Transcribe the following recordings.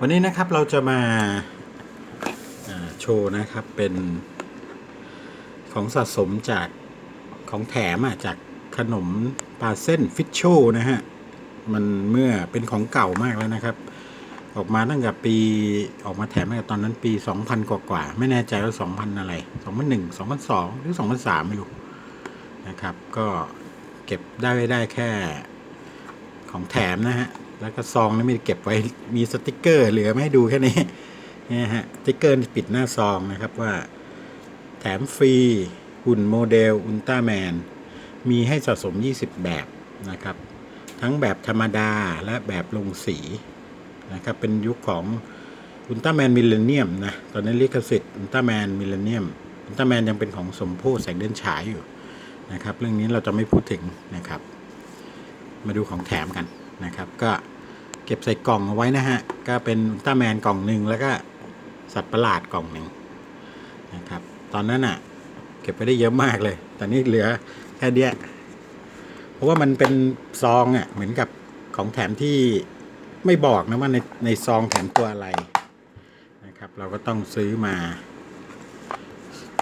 วันนี้นะครับเราจะมาโชว์นะครับเป็นของสะสมจากของแถมอะจากขนมปลาเส้นฟิชโชนะฮะ มันเมื่อเป็นของเก่ามากแล้วนะครับ ออกมาตั้งแต่ปีออกมาแถมตั้งแต่ตอนนั้นปี 2000 กว่ากว่า ไม่แน่ใจว่า 2000 อะไร 2001 2002 หรือ 2003 ไม่รู้นะครับ ก็เก็บได้ได้แค่ของแถมนะฮะ แล้วก็ซองนี่ม่ได้เก็บไว้มีสติกเกอร์ เหลือไม่ให้ดูแค่นี้นี่ฮะสติกเกอร์ปิดหน้าซองนะครับว่า แถมฟรีหุ่นโมเดลอุลตร้าแมนมีให้สะสม 20 แบบนะครับ ทั้งแบบธรรมดาและแบบลงสีนะครับ เป็นยุคของอุลตร้าแมนมิลเลนเนียมนะ ตอนนั้ลิขสิทธิ์อุลตร้าแมนมิลเลนเนียมอุลตร้าแมนยังเป็นของสมโพธิแสงเดินฉายอยู่นะครับ เรื่องนี้เราจะไม่พูดถึงนะครับ มาดูของแถมกัน นะครับ ก็เก็บใส่กล่องเอาไว้นะฮะ ก็เป็นอุลตร้าแมนกล่องหนึ่งแล้วก็สัตว์ประหลาดกล่องหนึ่งนะครับ ตอนนั้นอะ เก็บไปได้เยอะมากเลยแต่นี่เหลือแค่เนี้ยเพราะว่ามันเป็นซองอะเหมือนกับของแถมที่ไม่บอกนะว่าในในซองแถมตัวอะไรนะครับ เราก็ต้องซื้อมา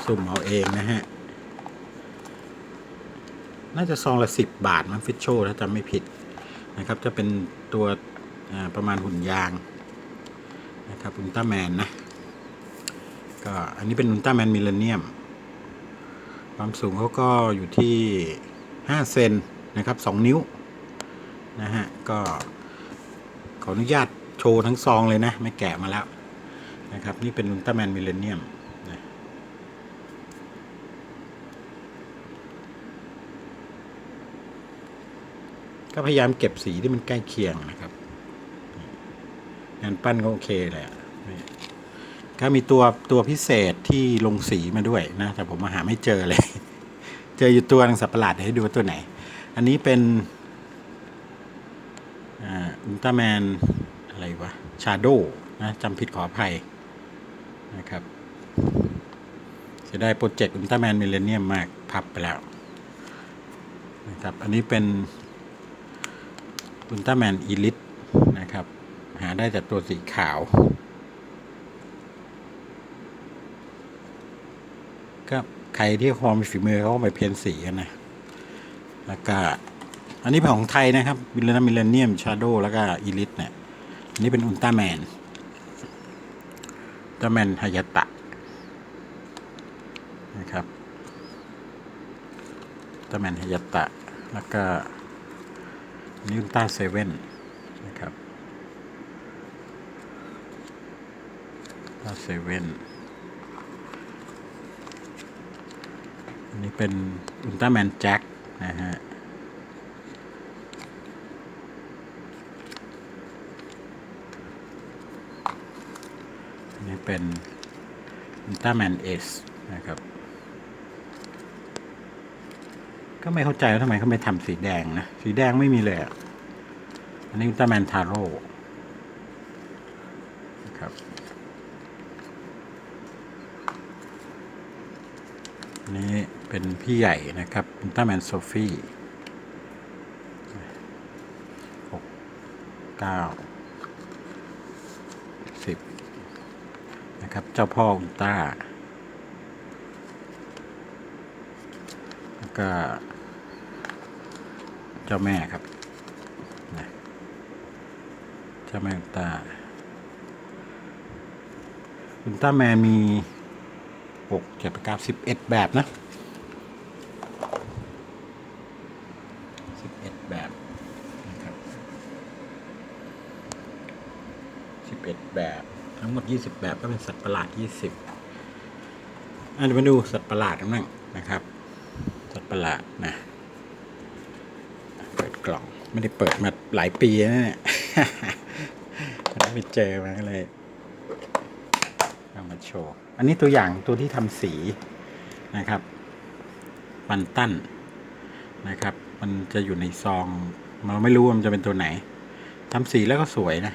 สุ่มเอาเองนะฮะน่าจะซองละสิบบาท มันฟิชโชถ้าจำไม่ผิด นะครับ จะเป็นตัวประมาณหุ่นยางนะครับอุลตร้าแมนนะ ก็อันนี้เป็นอุลตร้าแมนมิเลเนียม ความสูงเขาก็อยู่ที่ 5 เซนนะครับ 2 นิ้วนะฮะ ก็ขออนุญาตโชว์ทั้งซองเลยนะ ไม่แกะมาแล้วนะครับ นี่เป็นอุลตร้าแมนมิเลเนียมนะ ก็พยายามเก็บสีที่มันใกล้เคียงนะครับ งานปั้นก็โอเคเลยอะก็มีตัวตัวพิเศษที่ลงสีมาด้วยนะ แต่ผมมาหาไม่เจอเลย เจออยู่ตัวนึงสับประหลาดเดี๋ยวให้ดูว่าตัวไหน อันนี้เป็นอ่าอุลตร้าแมนอะไรวะ ชาโดนะจำผิดขออภัยนะครับเสียดายโปรเจกต์อุลตร้าแมนมิเลเนียมมากพับไปแล้วนะครับ อันนี้เป็น อุลตร้าแมนอีลิทนะครับ หาได้จากตัวสีขาว ก็ใครที่ความมีฝีมือเขาไปเพ้นสีกันนะ แล้วก็ อันนี้เป็นของไทยนะครับมิเลนมิเลเนียมชาโดแล้วก็อีลิทเนี่ยอันนี้เป็นอุลตร้าแมนอุลตร้าแมนฮายาตะนะครับอุลตร้าแมนฮายาตะแล้วก็ นนี้อุลตร้าเซเว่นนะครับต้าเซเว่นอันนี้เป็นอุลตร้าแมนแจ็คนะฮะอันนี้เป็นอุลตร้าแมนเอสนะครับ ก็ไม่เข้าใจว่าทำไมเขาไม่ทำสีแดงนะ สีแดงไม่มีเลยอะอันนี้อุลตร้าแมนทาโร่ครับอันนี้เป็นพี่ใหญ่นะครับอุลตร้าแมนโซฟี่หกเก้าสิบนะครับ เจ้าพ่ออุลตร้าแล้วก็ เจ้าแม่ครับนะเจ้าแม่อุลตร้าอุลตร้าแมนมีหกเจ็ดแปดเก้าสิบเอ็ดแบบนะสิบเอ็ดแบบนะครับสิบเอ็ดแบบ ทั้งหมดยี่สิบแบบก็เป็นสัตว์ประหลาดยี่สิบอะเดี๋ยวมาดูสัตว์ประหลาดกันบ้างนะครับ สัตว์ประหลาดนะ เปิดกล่อง ไม่ได้เปิดมาหลายปีแล้วเนี่ยไม่ไปเจอมาเลยเอามาโชว์ อันนี้ตัวอย่างตัวที่ทำสีนะครับปันตันนะครับ มันจะอยู่ในซองเราไม่รู้มันจะเป็นตัวไหนทำสีแล้วก็สวยนะ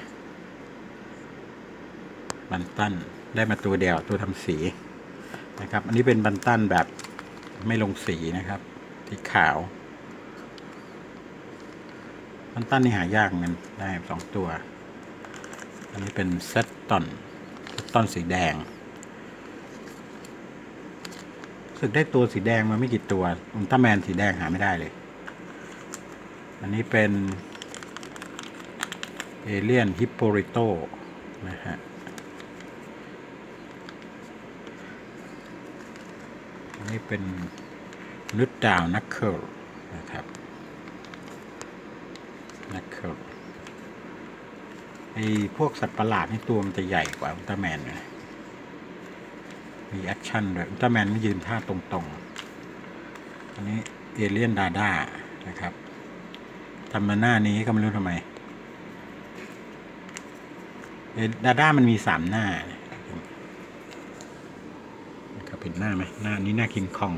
บันตันได้มาตัวเดียวตัวทำสีนะครับ อันนี้เป็นบันตันแบบไม่ลงสีนะครับสีขาว มันตั้นนี่หายากเหมือนกันได้สองตัว อันนี้เป็นเซตตอนเซตตอนสีแดงสึกได้ตัวสีแดงมาไม่กี่ตัวอุลตร้าแมนสีแดงหาไม่ได้เลย อันนี้เป็นเอเลียนฮิปโปริโตนะฮะอันนี้เป็นมนุษย์ดาวนักเคิลนะครับ นักเคิลไอ้พวกสัตว์ประหลาดนี่ตัวมันจะใหญ่กว่าอุลตร้าแมนนะมีแอคชั่นด้วยอุลตร้าแมนไม่ยืนท่าตรงๆ อันนี้เอเลี่ยนดาด้านะครับทำมาหน้านี้ก็ไม่รู้ทำไมเอดาด้ามันมีสามหน้านะครับเห็นหน้าไหมหน้านี้หน้าคิงคอง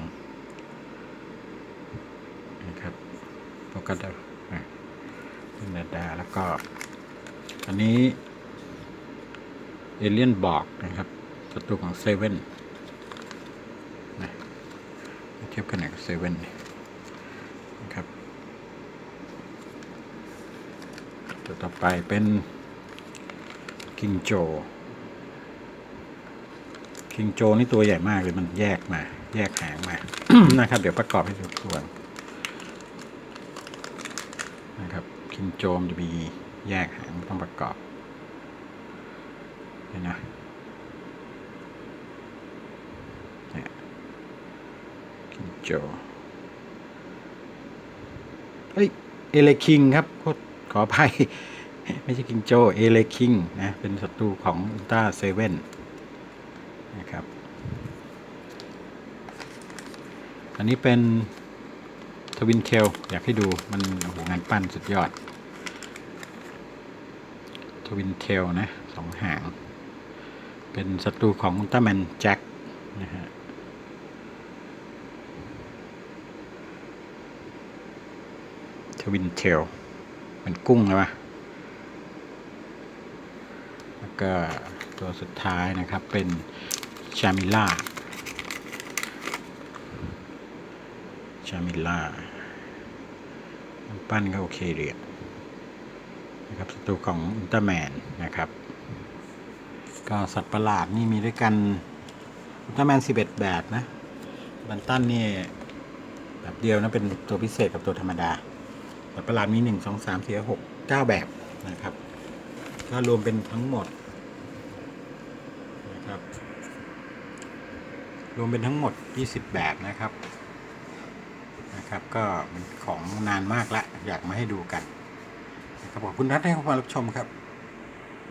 นะครับโฟกัสเอาอะเป็นดาดาแล้วก็ อันนี้เอเลียนบอกนะครับศัตรูของเซเว่นนะเทียบกันหน่อยกับเซเว่นนะครับตัวต่อไปเป็นคิงโจคิงโจนี่ตัวใหญ่มากเลยมันแยกมา แยกหางมา นะครับ เดี๋ยวประกอบให้ดูตัวนนะครับ คิงโจมจะมีแยกหางต้องประกอบเห็นนะเนี่ยคิงโจเฮ้ยเอเลคิงครับโคตรขออภัยไม่ใช่คิงโจเอเลคิงนะ เป็นศัตรูของอุลตราเซเว่นนะครับ อันนี้เป็น ทวินเทลอยากให้ดูมันโอ้โหงานปั้นสุดยอด ทวินเทลนะสองหาง เป็นศัตรูของอุลตร้าแมนแจ็คนะฮะทวินเทลเป็นกุ้งเลยวะแล้วก็ตัวสุดท้ายนะครับเป็นชามิล่าชามิล่า ปั้นก็โอเคเลยอะนะครับศัตรูของอุลตร้าแมนนะครับ ก็สัตว์ประหลาดนี่มีด้วยกันอุลตร้าแมน 11 แบบนะ บันตันนี่แบบเดียวนะเป็นตัวพิเศษกับตัวธรรมดา สัตว์ประหลาดมี 1 2 3 4 6 9 แบบนะครับ ก็รวมเป็นทั้งหมดนะครับ รวมเป็นทั้งหมด 20 แบบนะครับ นะครับ ก็เป็นของนานมากละอยากมาให้ดูกันนะครับขอบคุณนัดให้เข้ามารับชมครับ